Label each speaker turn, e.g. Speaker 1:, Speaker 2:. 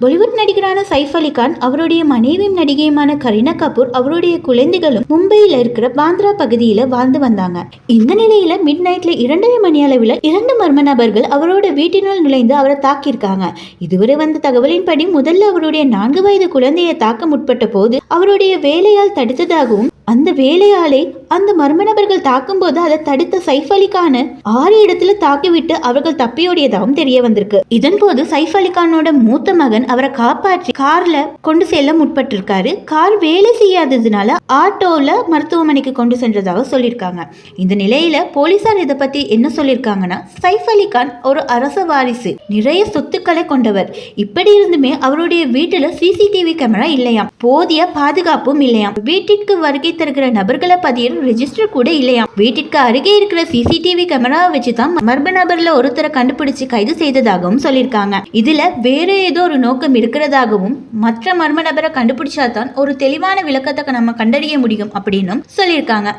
Speaker 1: பாலிவுட் நடிகரான சைஃப் அலி கான் அவருடைய மனைவியும் நடிகையுமான கரீனா கபூர் அவருடைய குழந்தைகளும் மும்பையில் இருக்கிற பாந்த்ரா பகுதியில வாழ்ந்து வந்தாங்க. இந்த நிலையில மிட் நைட்ல இரண்டரை மணி அளவில் இரண்டு மர்ம நபர்கள் அவரோட வீட்டினுள் நுழைந்து அவரை தாக்கியிருக்காங்க. இதுவரை வந்த தகவலின்படி முதல்ல அவருடைய நான்கு வயது குழந்தையை தாக்க முற்பட்ட போது அவருடைய வேலையால் தடுத்ததாகவும் அந்த வேலையாளை அந்த மர்ம நபர்கள் தாக்கும்போது அதை தடுத்த சைஃப் அலிகான ஆறு இடத்துல தாக்கிவிட்டு அவர்கள் தப்பியோடியதாகவும் தெரிய வந்திருக்கு. இதன் போது சைஃப் அலிகானோட மூத்த மகன் அவரை காப்பாற்றி கார்ல கொண்டு செல்ல முற்பட்டிருக்காரு. கார் வேலை செய்யாததுனால ஆட்டோல மருத்துவமனைக்கு கொண்டு சென்றதாக சொல்லியிருக்காங்க. இந்த நிலையில போலீசார் இதை பத்தி என்ன சொல்லியிருக்காங்கன்னா சைஃப் அலிகான் ஒரு அரச வாரிசு நிறைய சொத்துக்களை கொண்டவர். இப்படி இருந்துமே அவருடைய வீட்டுல சிசிடிவி கேமரா இல்லையாம். போதிய பாதுகாப்பும் இல்லையாம். வீட்டிற்கு வருகை இருக்கிற நபர்களை பதியும் ரெஜிஸ்டர் கூட இல்லையாம் வீட்டிற்கு அருகே இருக்கிற சிசிடிவி கேமராவை வச்சு தான் மர்ம நபர்ல ஒருத்தரை கண்டுபிடிச்சு கைது செய்ததாகவும் சொல்லியிருக்காங்க. இதுல வேற ஏதோ ஒரு நோக்கம் இருக்கிறதாகவும் மற்ற மர்ம நபரை கண்டுபிடிச்சாதான் ஒரு தெளிவான விளக்கத்தை நம்ம கண்டறிய முடியும் அப்படின்னும் சொல்லியிருக்காங்க.